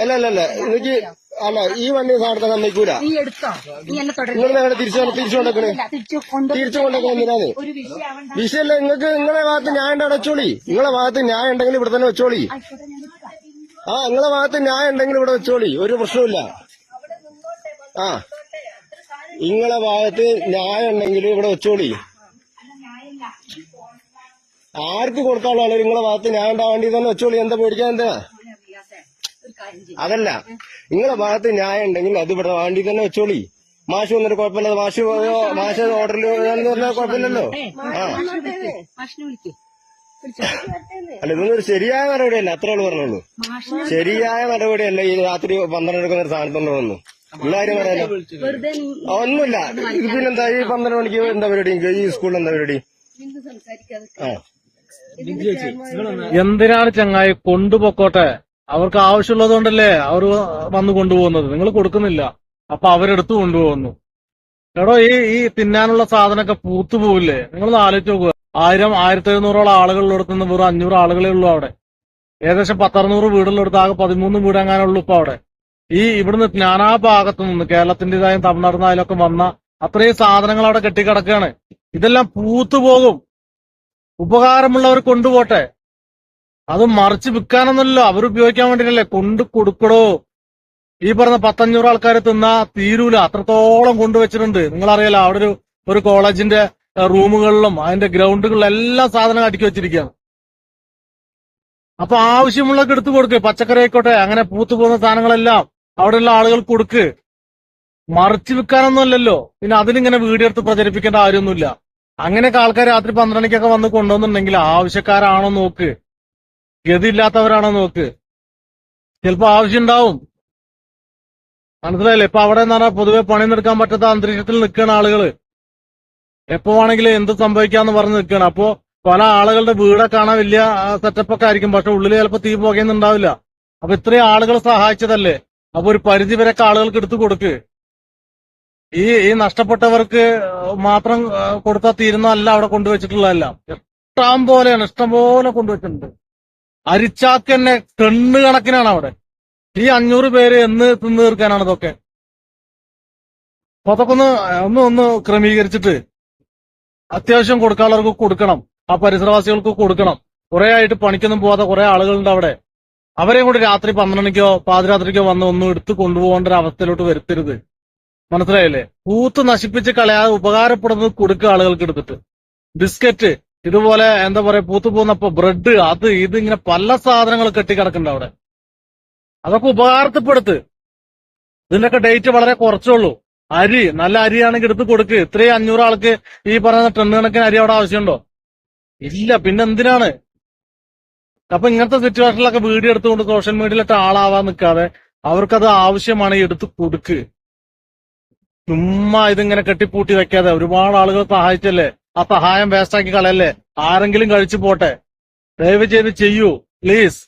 അല്ല അല്ല അല്ല എനിക്ക് അല്ല ഈ വണ്ടി സാധനത്തെ സമ്മതിക്കൂല. നീ എടുത്തോ. നീ എന്നെ നേരെ തിരിച്ചു തിരിച്ചു കൊണ്ടേക്കണേ. തിരിച്ചു കൊണ്ട് തിരിച്ചു കൊണ്ടേക്കണേ എന്തിനാണ് ഒരു വിഷയല്ല നിങ്ങൾക്ക് നിങ്ങളെ ഭാഗത്ത് ന്യായം ഉണ്ടെങ്കിൽ വെച്ചോളി നിങ്ങളെ ഭാഗത്ത് ന്യായം ഉണ്ടെങ്കിൽ ഇവിടെ തന്നെ വെച്ചോളി. ആയിക്കോട്ടെ ഞാൻ എടുക്കാം. ആ നിങ്ങളെ ഭാഗത്ത് ന്യായം ഉണ്ടെങ്കിൽ ഇവിടെ വെച്ചോളി. ഒരു പ്രശ്നമില്ല ആ നിങ്ങളെ ഭാഗത്ത് ന്യായം ഉണ്ടെങ്കിൽ ഇവിടെ വെച്ചോളി. ആർക്ക് കൊടുക്കാനുള്ള നിങ്ങളെ ഭാഗത്ത് ന്യായം ഉണ്ടാവേണ്ടി വേണ്ടി തന്നെ വെച്ചോളി. എന്താ പേടിക്കാൻ എന്താ മോനെ റിയാസേ, ഒരു കാര്യം ചെയ്യ്. അതല്ല. നിങ്ങളെ ഭാഗത്ത് ന്യായം ഉണ്ടെങ്കിൽ അത് ഇവിടെ വണ്ടി തന്നെ വെച്ചോളി. മാഷ് വന്നിട്ട് കുഴപ്പമില്ല. മാഷ് പോയോ? മാഷ് ഓർഡറിൽ എന്ന് പറഞ്ഞാൽ കുഴപ്പമില്ലല്ലോ. ആ. അല്ല ഇതൊന്നും ഒരു ശരിയായ മറുപടിയല്ല. അത്രേ ഉള്ളൂ പറഞ്ഞോളൂ. ശരിയായ മറുപടിയല്ല ഈ രാത്രി പന്ത്രണ്ട് എടുക്കുന്ന ഒരു സാധനത്തുണ്ടോ വന്നു എല്ലാരും പറയാലോ ഒന്നുമില്ല. ഇത് പിന്നെന്താ? ഈ പന്ത്രണ്ട് മണിക്ക് എന്താ പരിപാടി? ഈ സ്കൂളിൽ എന്താ പരിപാടി? സംസാരിക്കാതെ ആ. എന്തിനാണ് ചങ്ങായി കൊണ്ടുപോക്കോട്ടെ? അവർക്ക് ആവശ്യമുള്ളത് കൊണ്ടല്ലേ അവർ വന്ന് കൊണ്ടുപോകുന്നത്? നിങ്ങൾ കൊടുക്കുന്നില്ല. അപ്പൊ അവരെടുത്ത് കൊണ്ടുപോകുന്നു. എടോ ഈ ഈ തിന്നാനുള്ള സാധനമൊക്കെ പൂത്തു പോവില്ലേ നിങ്ങൾ ആലോചിച്ച് നോക്കുക ആയിരം ആയിരത്തി എഴുന്നൂറോളം ആളുകളിലെടുത്ത് നിന്ന് വെറും അഞ്ഞൂറ് ആളുകളേ ഉള്ളൂ അവിടെ. ഏകദേശം പത്തറുന്നൂറ് വീടുകളിലെടുത്ത് ആകെ പതിമൂന്ന് വീട് എങ്ങാനുള്ളൂ ഇപ്പൊ അവിടെ. ഈ ഇവിടുന്ന് നാനാ ഭാഗത്തു നിന്ന് കേരളത്തിന്റേതായും തമിഴ്നാടിനായാലൊക്കെ വന്ന അത്രയും സാധനങ്ങൾ അവിടെ കെട്ടിക്കിടക്കുകയാണ്. ഇതെല്ലാം പൂത്തു പോകും ഉപകാരമുള്ളവർ കൊണ്ടുപോട്ടെ. അത് മറിച്ച് വിൽക്കാനൊന്നുമല്ലോ അവർ ഉപയോഗിക്കാൻ വേണ്ടിയിട്ടല്ലേ കൊണ്ട് കൊടുക്കടോ. ഈ പറഞ്ഞ പത്തഞ്ഞൂറ് ആൾക്കാർ തിന്നാ തീരൂല. അത്രത്തോളം കൊണ്ടുവച്ചിട്ടുണ്ട് നിങ്ങളറിയാലോ അവിടെ ഒരു ഒരു കോളേജിന്റെ റൂമുകളിലും അതിന്റെ ഗ്രൗണ്ടുകളിലും എല്ലാം സാധനം അടുക്കി വെച്ചിരിക്കുകയാണ്. അപ്പൊ ആവശ്യമുള്ളവർക്ക് എടുത്തു കൊടുക്ക്. പച്ചക്കറി ആയിക്കോട്ടെ അങ്ങനെ പൂത്തു പോകുന്ന സാധനങ്ങളെല്ലാം അവിടെയുള്ള ആളുകൾ കൊടുക്ക്. മറിച്ച് വിൽക്കാനൊന്നുമല്ലല്ലോ. പിന്നെ അതിനിങ്ങനെ വീഡിയോ എടുത്ത് പ്രചരിപ്പിക്കേണ്ട കാര്യമൊന്നുമില്ല. അങ്ങനെയൊക്കെ ആൾക്കാർ രാത്രി പന്ത്രണ്ടിക്കൊക്കെ വന്ന് കൊണ്ടുവന്നുണ്ടെങ്കിൽ ആവശ്യക്കാരാണോ നോക്ക്. ഗതിയില്ലാത്തവരാണോ നോക്ക്? ചിലപ്പോ ആവശ്യമുണ്ടാവും. മനസ്സിലായില്ലേ? ഇപ്പൊ അവിടെ എന്ന് പറഞ്ഞാൽ പൊതുവെ പണിയെടുക്കാൻ പറ്റാത്ത അന്തരീക്ഷത്തിൽ നിൽക്കുന്ന ആളുകൾ. എപ്പോ വേണമെങ്കിലും എന്ത് സംഭവിക്കാന്ന് പറഞ്ഞ് നിൽക്കുകയാണ്. അപ്പോ പല ആളുകളുടെ വീടെ കാണാൻ വലിയ സെറ്റപ്പ് ഒക്കെ ആയിരിക്കും. പക്ഷെ ഉള്ളിൽ ചിലപ്പോ തീ പുകയുന്നുണ്ടാവില്ല. അപ്പൊ ഇത്രയും ആളുകൾ സഹായിച്ചതല്ലേ? അപ്പൊ ഒരു പരിധി വരെ ആളുകൾക്ക് എടുത്തു കൊടുക്ക്. ഈ ഈ നഷ്ടപ്പെട്ടവർക്ക് മാത്രം കൊടുത്താൽ തീരുന്നതല്ല അവിടെ കൊണ്ടുവച്ചിട്ടുള്ളതല്ല. ഇഷ്ടം പോലെയാണ്. ഇഷ്ടം പോലെ കൊണ്ടുവച്ചിട്ടുണ്ട്. അരിച്ചാക്ക് തന്നെ ടെണ്ണ് കണക്കിനാണ് അവിടെ. ഈ അഞ്ഞൂറ് പേര് എന്ന് തിന്നു തീർക്കാനാണ് ഇതൊക്കെ. അപ്പൊ അതൊക്കെ ഒന്ന് ഒന്ന് ഒന്ന് ക്രമീകരിച്ചിട്ട് അത്യാവശ്യം കൊടുക്കാനുള്ളവർക്ക് കൊടുക്കണം. ആ പരിസരവാസികൾക്ക് കൊടുക്കണം. കുറെ ആയിട്ട് പണിക്കൊന്നും പോവാത്ത കുറെ ആളുകളുണ്ട് അവിടെ. അവരെയും കൂടി രാത്രി പന്ത്രണ്ടിക്കോ പാതിരാത്രിക്കോ വന്ന് ഒന്നും എടുത്ത് കൊണ്ടുപോകേണ്ട ഒരു അവസ്ഥയിലോട്ട് വരുത്തരുത്. മനസ്സിലായില്ലേ? പൂത്ത് നശിപ്പിച്ച് കളയാതെ ഉപകാരപ്പെടുന്നത് കൊടുക്കുക ആളുകൾക്ക് എടുത്തിട്ട്. ബിസ്ക്കറ്റ് ഇതുപോലെ എന്താ പറയാ പൂത്തു പോകുന്നപ്പോ ബ്രെഡ് അത് ഇത് ഇങ്ങനെ പല സാധനങ്ങൾ കെട്ടിക്കിടക്കുന്നുണ്ട് അവിടെ. അതൊക്കെ ഉപകാരത്തിൽപ്പെടുത്ത്. ഇതിന്റെയൊക്കെ ഡേറ്റ് വളരെ കുറച്ചുള്ളൂ അരി നല്ല അരിയാണെങ്കിൽ എടുത്ത് കൊടുക്ക്. ഇത്രയും അഞ്ഞൂറ് ആൾക്ക് ഈ പറയുന്ന ടണ്ണ് കണക്കിന് അരി അവിടെ ആവശ്യമുണ്ടോ? ഇല്ല പിന്നെ എന്തിനാണ്? അപ്പൊ ഇങ്ങനത്തെ സിറ്റുവേഷനിലൊക്കെ വീഡിയോ എടുത്തുകൊണ്ട് സോഷ്യൽ മീഡിയയിലിട്ട് ആളാവാൻ നിൽക്കാതെ അവർക്കത് ആവശ്യമാണ് എടുത്ത് കൊടുക്ക്. ചുമ്മാ ഇതിങ്ങനെ കെട്ടിപ്പൂട്ടി വെക്കാതെ ഒരുപാട് ആളുകൾ സഹായിച്ചല്ലേ? ആ സഹായം വേസ്റ്റാക്കി കളയല്ലേ? ആരെങ്കിലും കഴിച്ചു പോട്ടെ. ദയവ് ചെയ്ത് ചെയ്യൂ പ്ലീസ്.